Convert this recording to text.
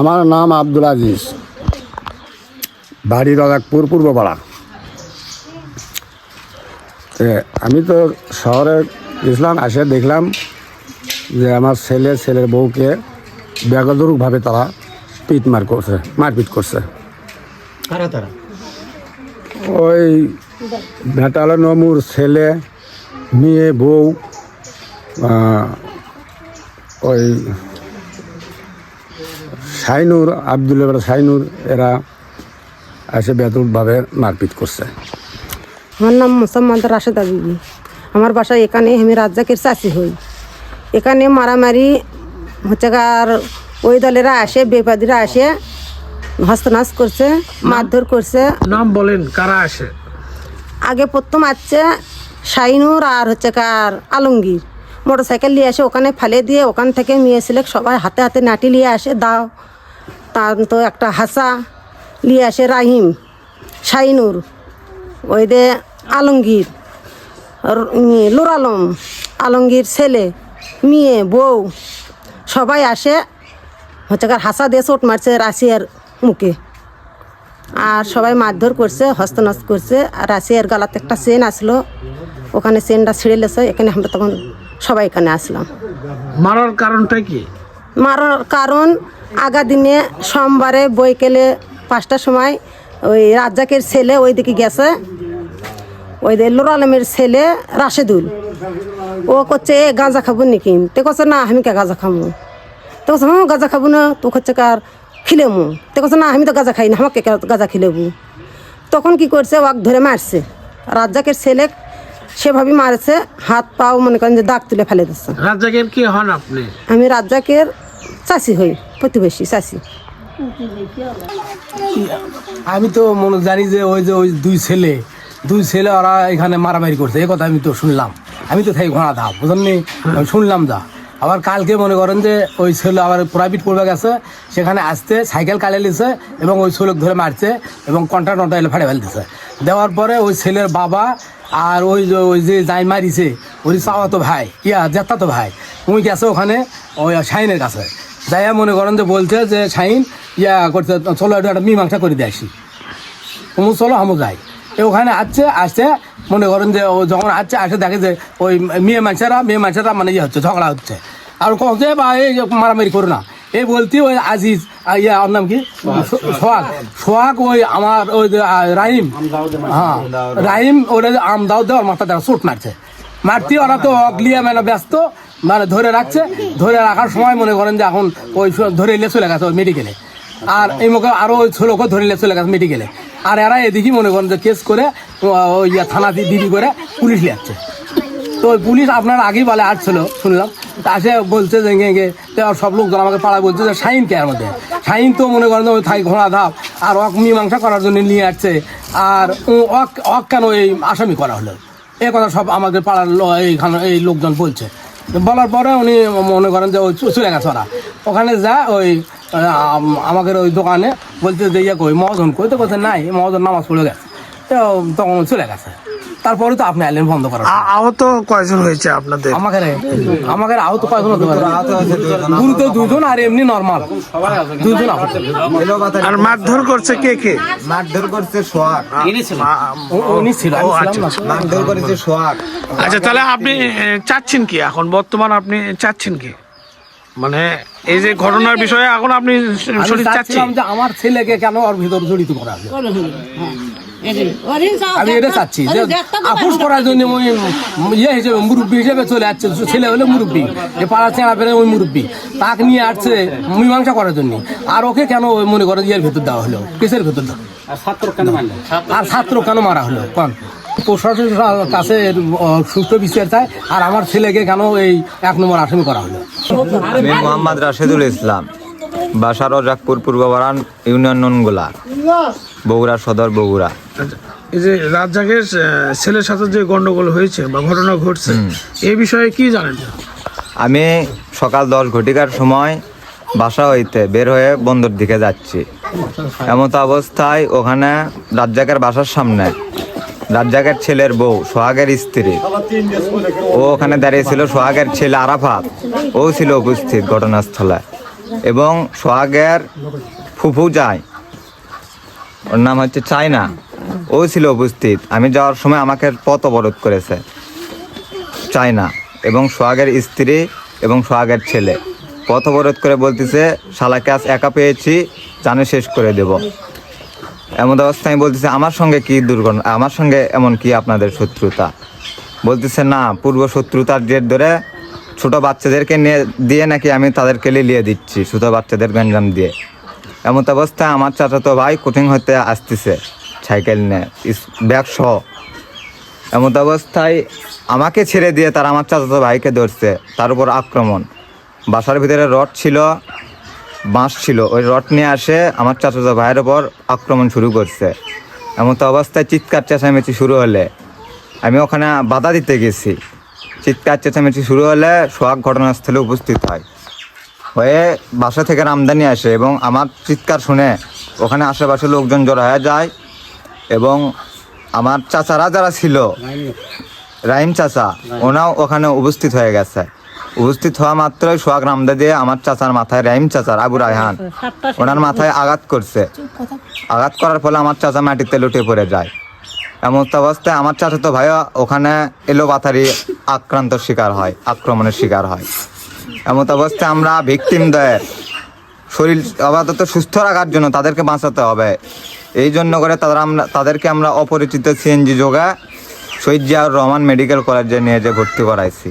আমার নাম আব্দুল আজিজ। বাড়ি রাজাকপুর পূর্বপাড়া। আমি তো শহরে গেছিলাম এসে দেখলাম যে আমার ছেলে ছেলের বউকে ব্যাগদরুকভাবে তারা পিট মার করছে মারপিট করছে। ওই ভেটালো নমুর ছেলে মেয়ে বউ ওই সাইনুর আবদুল সাইনুর এরা এসে ব্যাপকভাবে মারপিট করছে। আমার নাম মোসাম্মদ রাশেদা বিবি। আমার বাসা এখানে আমি রাজ্জাকের চাষি হই। এখানে মারামারি হচ্ছে আর ওই দলেরা আসে বেপাদিরা আসে হস্তনাশ করছে মারধর করছে। নাম বলেন কারা আসে? আগে প্রথম আসছে শাইনুর আর হচ্ছে কার আলমগীর। মোটর সাইকেল নিয়ে আসে ওখানে ফেলে দিয়ে ওখান থেকে মেয়ে ছেলে সবাই হাতে হাতে নাটি নিয়ে আসে দাও। তার তো একটা হাসা নিয়ে আসে রাহিম শাইনুর ওই দে আলমগীর নুর আলম, আলমগীর ছেলে, মেয়ে, বউ, সবাই আসে, হচ্ছে কার হাসা দিয়ে চোট মারছে রাশিয়ার মুখে। আর সবাই মারধর করছে হস্তনস্ত করছে, আর রাশিয়ার গালাতে একটা চেন আসলো, ওখানে চেনটা ছিঁড়ে লেছে এখানে আমরা তখন সবাই এখানে আসলাম। মারার কারণটা কি? মারার কারণ আগা দিনে সোমবারে বৈকেলে পাঁচটার সময় ওই রাজ্জাকের ছেলে ওইদিকে গেছে। ওই নুর আলমের ছেলে রাশেদুল। ও করছে এ গাঁজা খাব নাকি? তে করছে না আমি কে গাঁজা খাব তো করছে হ্যাঁ গাঁজা খাব না তো হচ্ছে কার খিলেমু? তে করছে না আমি তো গাঁজা খাই না আমাকে কে গাঁজা খিলেবু? তখন কি করছে ওয়াক ধরে মারছে। রাজ্জাকের ছেলে সেভাবে মারছে হাত পাও মনে করেন যে দাগ তুলে ফেলে দিচ্ছে। রাজ্জাকের কি হন আপনি? আমি রাজ্জাকের চাষি হই, প্রতিবেশী চাষি আমি তো মনে জানি যে ওই যে ওই দুই ছেলে দুই ছেলে ওরা এখানে মারামারি করছে এই কথা আমি তো শুনলাম। আমি তো থাই ঘোড়া দাম বুঝলেন শুনলাম যা। আবার কালকে মনে করেন যে ওই ছেলে আবার প্রাইভেট পড়বে গেছে, সেখানে আসতে সাইকেল কালে নিছে এবং ওই ছেলেক ধরে মারছে এবং কন্টা টন্টা এলে ফাড়ে ফেলতেছে দেওয়ার পরে ওই ছেলের বাবা আর ওই যে ওই যে যাই মারিছে ওই চাওয়াতো ভাই, ইয়া জেতা তো ভাই। উনি গেছে ওখানে, ওই শাইনের কাছে। যাইয়া মনে করেন যে বলছে যে শাইন ইয়া করতে চলো একটু একটা মীমাংসা করে দিয়ে আসি। কুমু চলো আমু যাই। ওখানে আসছে আসছে মনে করেন যে ও যখন আসছে আসে দেখে যে ওই মেয়ে মানুষেরা মেয়ে মানুষেরা মানে ইয়ে হচ্ছে ঝগড়া হচ্ছে। আর কখন বা এই মারামারি করো না। এই বলতে ওই আজিজ ইয়া ওর নাম কি? সোহাগ। সোহাগ। ওই আমার ওই যে, রাহিম। হ্যাঁ রাহিম ওরা যে আম দাও দেওয়ার মাথা দেওয়া চোট মারছে। মারতে ওরা তো অগলিয়া মানে ব্যস্ত। মানে ধরে রাখছে ধরে রাখার সময় মনে করেন যে এখন ওই ধরে এলে চলে গেছে ওই মেডিকেলে আর এই মুখে আরও ওই ছোলোকে ধরে নিয়ে চলে গেছে মেডিকেলে আর এরা এদিকে মনে করেন যে কেস করে ওই থানা দিদি করে পুলিশ লিয়াচ্ছে তো ওই পুলিশ আপনার আগেই বলে আসছিল শুনলাম। তা আসে বলছে যে ইয়ে, তো সব লোকজন আমাকে পাড়ায় বলছে যে শাইন কে মধ্যে? শাইন তো মনে করেন ওই থাই ঘোড়া ধাপ আর অক মীমাংসা করার জন্য নিয়ে আসছে। আর অক অক কেন এই আসামি করা হলো? এ কথা সব আমাদের পাড়ার এইখানে এই লোকজন বলছে। বলার পরে উনি মনে করেন যে ওই চ- চলে গেছে ওরা ওখানে যা ওই আমাকে ওই দোকানে বলতে যে ইয়ে কই মহাজন কই। তো বলছে, নাই মহাজন নামাজ পড়ে গেছে। তো তখন চলে গেছে। তারপরে তো আপনি আইলেন বন্ধ করার আ- আহত কয়জন হয়েছে আপনাদের? আমাকে আমাকে আহত কয়জন হতে পারে? গুরুতর দুজন আর এমনি নর্মাল দুজন আহত। আর মারধর করছে কে কে? মারধর করছে সোহাগ। উনি ছিল তো। মারধর করেছে সোহাগ। আচ্ছা তাহলে আপনি চাচ্ছেন কি এখন? বর্তমান আপনি চাচ্ছেন কি? মানে এই যে ঘটনার বিষয়ে এখন আপনি শরীর চাচ্ছেন? যে আমার ছেলেকে কেন ওর ভিতর জড়িত করা হবে আমি এটা চাচ্ছি যে আপুস করার জন্য ওই ইয়ে হিসেবে মুরব্বী হিসেবে চলে আসছে। ছেলে হলে মুরব্বী যে পাড়া চেঁড়া পেরে ওই মুরব্বী। তাকে নিয়ে আসছে মীমাংসা করার জন্য। আর ওকে কেন ওই মনে করে ইয়ের ভেতর দেওয়া হলো? কেসের ভেতর দেওয়া? আর ছাত্র কেন মারা হলো? কোন? প্রশাসনের কাছে আহ, বিচার চায়। আর আমার ছেলেকে কেন এই এক নম্বর আসামি করা হলো? আমি মোহাম্মদ রাশেদুল ইসলাম বাসা রজাকপুর পূর্ববারান ইউনিয়ন ননগোলা বগুড়া সদর বগুড়া। এই যে রাজ্জাকের ছেলের সাথে যে গন্ডগোল হয়েছে বা ঘটনা ঘটছে এই বিষয়ে কি জানেন? আমি সকাল দশ ঘটিকার সময় বাসা হইতে বের হয়ে বন্দর দিকে যাচ্ছি। এমত অবস্থায় ওখানে রাজ্জাকের বাসার সামনে রাজ্জাকের ছেলের বউ সোহাগের স্ত্রী। ও ওখানে দাঁড়িয়েছিল সোহাগের ছেলে আরাফাত। ও ছিল উপস্থিত ঘটনাস্থলে। এবং সোহাগের ফুফু যায়। ওর নাম হচ্ছে চায়না ও ছিল উপস্থিত। আমি যাওয়ার সময় আমাকে পথ অবরোধ করেছে। চায়না এবং সোহাগের স্ত্রী এবং সোহাগের ছেলে। পথ অবরোধ করে বলতেছে, শালাকে আজ একা পেয়েছি, জানে শেষ করে দেব। এমন অবস্থায় আমি বলতেছি, আমার সঙ্গে কি দুর্ঘটনা, আমার সঙ্গে এমন কি আপনাদের শত্রুতা? বলতেছে, না, পূর্ব শত্রুতার জের ধরে ছোট বাচ্চাদেরকে নিয়ে, দিয়ে নাকি আমি তাদেরকে লিলিয়ে দিচ্ছি, ছোট বাচ্চাদের গঞ্জাম দিয়ে। এমন অবস্থায় আমার চাচাতো ভাই কোচিং হতে আসতেছে। সাইকেল নিয়ে। ব্যাগ সহ অবস্থায় আমাকে ছেড়ে দিয়ে তারা আমার চাচাতো ভাইকে ধরছে, তার উপর আক্রমণ। বাসার ভিতরে রড ছিল, বাঁশ ছিল। ওই রড নিয়ে আসে আমার চাচাতো ভাইয়ের ওপর আক্রমণ শুরু করছে। এমন তো অবস্থায় চিৎকার চেঁচামেচি শুরু হলে আমি ওখানে বাধা দিতে গেছি। চিৎকার চেঁচামেচি শুরু হলে সোহাগ ঘটনাস্থলে উপস্থিত হয়। হয়ে বাসা থেকে আমদানি আসে এবং আমার চিৎকার শুনে ওখানে আশেপাশে লোকজন জড়ো হয়ে যায়। এবং আমার চাচারা যারা ছিল রাহিম চাচা ওনাও ওখানে উপস্থিত হয়ে গেছে। উপস্থিত হওয়া মাত্রই সোহাগ রামদা দিয়ে আমার চাচার মাথায় রাহিম চাচার আবু রায়হান ওনার মাথায় আঘাত করছে। আঘাত করার ফলে আমার চাচা মাটিতে লুটে পড়ে যায়। এমন অবস্থায় আমার চাচা তো ভাইও ওখানে এলো পাথারি আক্রান্ত শিকার হয় আক্রমণের শিকার হয়। এমন অবস্থায় আমরা ভিকটিমদের শরীর আপাতত সুস্থ রাখার জন্য তাদেরকে বাঁচাতে হবে। এই জন্য করে তারা আমরা তাদেরকে আমরা অপরিচিত সিএনজি যোগা জিয়াউর রহমান মেডিকেল কলেজে নিয়ে যে ভর্তি করাইছি।